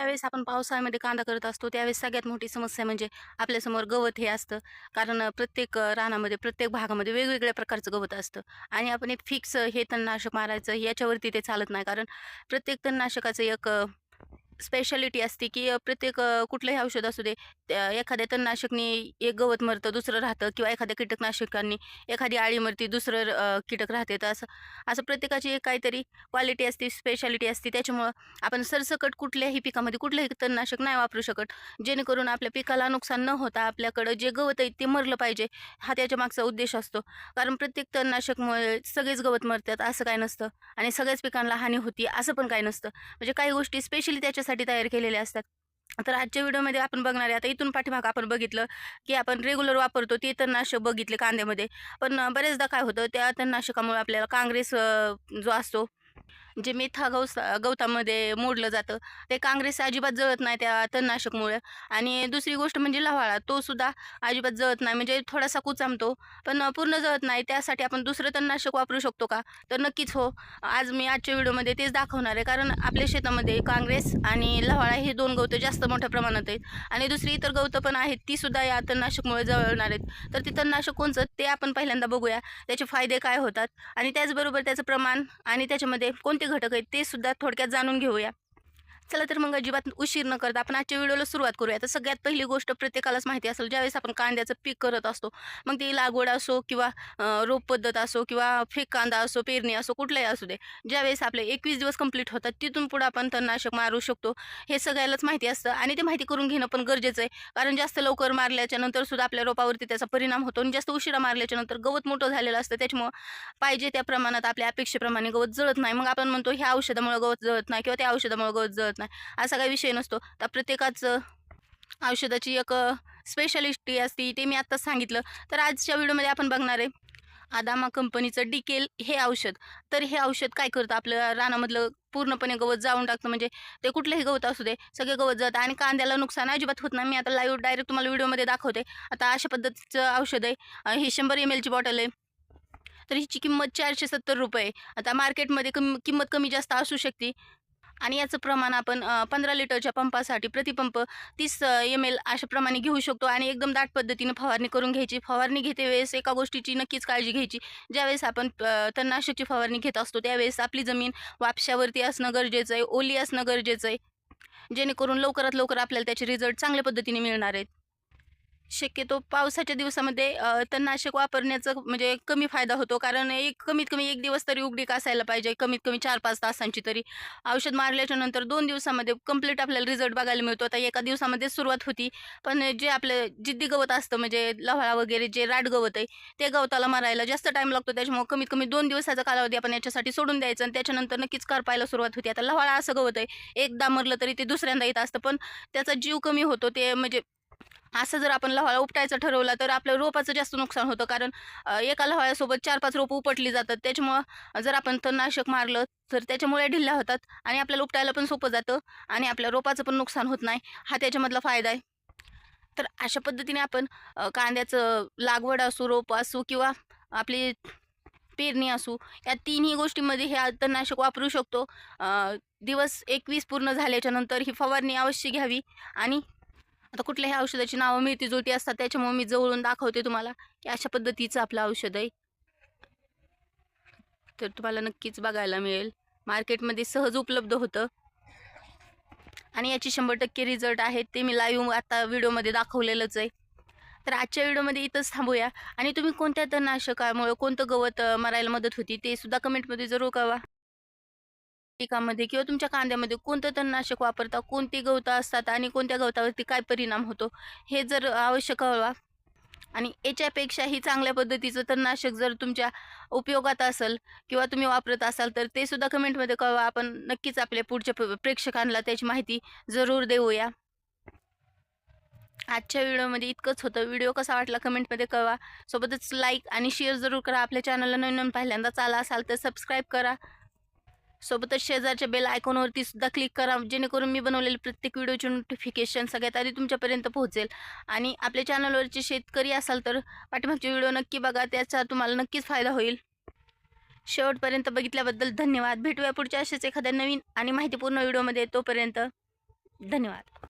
त्यावेळेस आपण पावसाळ्यामध्ये कांदा करत असतो. त्यावेळेस सगळ्यात मोठी समस्या म्हणजे आपल्यासमोर गवत हे असतं. कारण प्रत्येक रानामध्ये प्रत्येक भागामध्ये वेगवेगळ्या प्रकारचं गवत असतं. आणि आपण एक फिक्स हे तणनाशक मारायचं याच्यावरती ते चालत नाही. कारण प्रत्येक तणनाशकाचं एक स्पेशालिटी असते की प्रत्येक कुठलंही औषध असू दे एखाद्या तणनाशकनी एक गवत मरतं दुसरं राहतं किंवा एखाद्या कीटकनाशकांनी एखादी आळी मरती दुसरं कीटक राहते. तर असं असं प्रत्येकाची एक काहीतरी क्वालिटी असते स्पेशालिटी असते. त्याच्यामुळं आपण सरसकट कुठल्याही पिकामध्ये कुठलंही तणनाशक नाही वापरू शकत. जेणेकरून आपल्या पिकाला नुकसान न होता आपल्याकडं जे गवत आहे ते मरलं पाहिजे हा त्याच्या मागचा उद्देश असतो. कारण प्रत्येक तणनाशकमुळे सगळेच गवत मरतात असं काय नसतं. आणि सगळ्याच पिकांना हानी होती असं पण काय नसतं. म्हणजे काही गोष्टी स्पेशली त्याच्यासाठी तयार केलेले असतात. तर आजच्या व्हिडिओमध्ये आपण बघणार आहे आता इथून पाठीमाग आपण बघितलं की आपण रेग्युलर वापरतो ते तणनाशक बघितले कांद्यामध्ये. पण बरेचदा काय होतं त्या तणनाशकामुळे आपल्याला काँग्रेस जो असतो जे मेथा गौस गवतामध्ये मोडलं जातं ते काँग्रेस अजिबात जळत नाही त्या तणनाशकमुळे. आणि दुसरी गोष्ट म्हणजे लव्हाळा तो सुद्धा अजिबात जळत नाही म्हणजे थोडासा कुचामतो पण पूर्ण जळत नाही त्यासाठी आपण दुसरं तणनाशक वापरू शकतो का? तर नक्कीच हो. आज मी आजच्या व्हिडिओमध्ये तेच दाखवणार आहे कारण आपल्या शेतामध्ये काँग्रेस आणि लव्हाळा हे दोन गवतं जास्त मोठ्या प्रमाणात आहेत. आणि दुसरी इतर गवतं पण आहेत ती सुद्धा या तणनाशकमुळे जळणार आहेत. तर ते तणनाशक कोणचं ते आपण पहिल्यांदा बघूया त्याचे फायदे काय होतात आणि त्याचबरोबर त्याचं प्रमाण आणि त्याच्यामध्ये कोण कोणते घटक आहेत ते सुद्धा थोडक्यात जाणून घेऊया. चला तर मग अजिबात उशीर न करता आपण आजच्या व्हिडिओला सुरुवात करूया. तर सगळ्यात पहिली गोष्ट प्रत्येकालाच माहिती असेल ज्यावेळेस आपण कांद्याचं पीक करत असतो मग ती लागवड असो किंवा रोप पद्धत असो किंवा फेक कांदा असो पेरणी असो कुठलाही असू दे ज्यावेळेस आपले एकवीस दिवस कंप्लीट होतात तिथून पुढे आपण तणनाशक मारू शकतो हे सगळ्यालाच माहिती असतं आणि ते माहिती करून घेणं पण गरजेचं आहे. कारण जास्त लवकर मारल्याच्या नंतर सुद्धा आपल्या रोपावरती त्याचा परिणाम होतो आणि जास्त उशिरा मारल्याच्या नंतर गवत मोठं झालेलं असतं त्याच्यामुळं पाहिजे त्या प्रमाणात आपल्या अपेक्षेप्रमाणे गवत जळत नाही. मग आपण म्हणतो ह्या औषधामुळे गवत जळत नाही किंवा त्या औषधामुळे गवत जळत नाही. असा काही विषय नसतो. तर प्रत्येकाचं औषधाची एक स्पेशालिस्टी असते ते मी आत्ताच सांगितलं. तर आजच्या व्हिडिओमध्ये आपण बघणार आहे आदामा कंपनीचं डिकेल हे औषध. तर हे औषध काय करतं? आपलं रानामधलं पूर्णपणे गवत जाऊन टाकतं. म्हणजे ते कुठलंही गवत असू दे सगळे गवत जातं आणि कांद्याला नुकसान अजिबात होत नाही. मी आता लाईव्ह डायरेक्ट तुम्हाला व्हिडिओमध्ये दाखवते. आता अशा पद्धतीचं औषध आहे. हे ही शंभर एम एलची बॉटल आहे. तर हिची किंमत चारशे सत्तर रुपये आता मार्केटमध्ये कमी किंमत कमी जास्त असू शकते. आणि याचं प्रमाण आपण पंधरा लिटरच्या पंपासाठी प्रतिपंप तीस एम एल अशा प्रमाणे घेऊ शकतो आणि एकदम दाट पद्धतीने फवारणी करून घ्यायची. फवारणी घेते वेळेस एका गोष्टीची नक्कीच काळजी घ्यायची. ज्यावेळेस आपण अ, तणनाशकची फवारणी घेत असतो त्यावेळेस आपली जमीन वापशावरती असणं गरजेचं आहे ओली असणं गरजेचं आहे. जेणेकरून लवकरात लवकर आपल्याला त्याचे रिझल्ट चांगल्या पद्धतीने मिळणार आहेत. शक्यतो पावसाच्या दिवसामध्ये तणनाशक वापरण्याचं म्हणजे कमी फायदा होतो. कारण एक कमीत कमी एक दिवस तरी उघडीक असायला पाहिजे. कमीत कमी चार पाच तासांची तरी. औषध मारल्याच्या नंतर दोन दिवसामध्ये कंप्लीट आपल्याला रिझल्ट बघायला मिळतो. आता एका दिवसामध्ये सुरुवात होती. पण जे आपलं जिद्दी गवत असतं म्हणजे लव्हाळा वगैरे जे राट गवत आहे ते गवताला मारायला जास्त टाईम लागतो. त्याच्यामुळे कमीत कमी दोन दिवसाचा कालावधी आपण याच्यासाठी सोडून द्यायचं आणि त्याच्यानंतर नक्कीच करपायला सुरुवात होती. आता लव्हाळा असं गवत आहे एकदा मरलं तरी ते दुसऱ्यांदा येत असतं. पण त्याचा जीव कमी होतो. ते म्हणजे असं जर आपण लव्हाळा उपटायचं ठरवला तर आपल्या रोपाचं जास्त नुकसान होतं. कारण एका लव्हाळ्यासोबत चार पाच रोपं उपटली जातात. त्याच्यामुळं जर आपण तणनाशक मारलं तर त्याच्यामुळे ढिल्ल्या होतात आणि आपल्याला उपटायला पण सोपं जातं आणि आपल्या रोपाचं पण नुकसान होत नाही. हा त्याच्यामधला फायदा आहे. तर अशा पद्धतीने आपण कांद्याचं लागवड असू रोप असू किंवा आपली पेरणी असू या तिन्ही गोष्टींमध्ये हे तणनाशक वापरू शकतो. दिवस एकवीस पूर्ण झाल्याच्यानंतर ही फवारणी अवश्य घ्यावी आणि आता कुठल्याही औषधाची नावं मिळती जुळती असतात त्याच्यामुळे मी जवळून दाखवते तुम्हाला की अशा पद्धतीचं आपलं औषध आहे. तर तुम्हाला नक्कीच बघायला मिळेल. मार्केटमध्ये सहज उपलब्ध होतं. आणि याची शंभर टक्के रिझल्ट आहेत ते मी लाईव्ह आता व्हिडिओमध्ये दाखवलेलंच आहे. तर आजच्या व्हिडिओमध्ये इथंच थांबूया. आणि तुम्ही कोणत्या तणनाशकामुळे कोणतं गवत मरायला मदत होती ते सुद्धा कमेंटमध्ये जरूर कळवा. पिकामध्ये किंवा तुमच्या कांद्यामध्ये कोणतं तणनाशक वापरता कोणती गवतं असतात आणि कोणत्या गवतावरती काय परिणाम होतो हे जर अवश्य कळवा आणि याच्यापेक्षाही चांगल्या पद्धतीचं तणनाशक जर तुमच्या उपयोगात असेल किंवा तुम्ही वापरत असाल तर ते सुद्धा कमेंटमध्ये कळवा. आपण नक्कीच आपल्या पुढच्या प्रेक्षकांना त्याची माहिती जरूर देऊया. आजच्या व्हिडिओमध्ये इतकंच होतं. व्हिडिओ कसा वाटला कमेंटमध्ये कळवा. सोबतच लाईक आणि शेअर जरूर करा. आपल्या चॅनलला नवीन पहिल्यांदा चाला आला असाल तर सबस्क्राईब करा. सोबतच शेजारच्या बेल आयकॉनवरती सुद्धा क्लिक करा जेणेकरून मी बनवलेले प्रत्येक व्हिडिओचे नोटिफिकेशन सगळ्यात आधी तुमच्यापर्यंत पोहोचेल. आणि आपल्या चॅनलवरचे शेतकरी असाल तर पाठीमागचे व्हिडिओ नक्की बघा त्याचा तुम्हाला नक्कीच फायदा होईल. शेवटपर्यंत बघितल्याबद्दल धन्यवाद. भेटूया पुढच्या असेच एखाद्या नवीन आणि माहितीपूर्ण व्हिडिओमध्ये. तोपर्यंत धन्यवाद.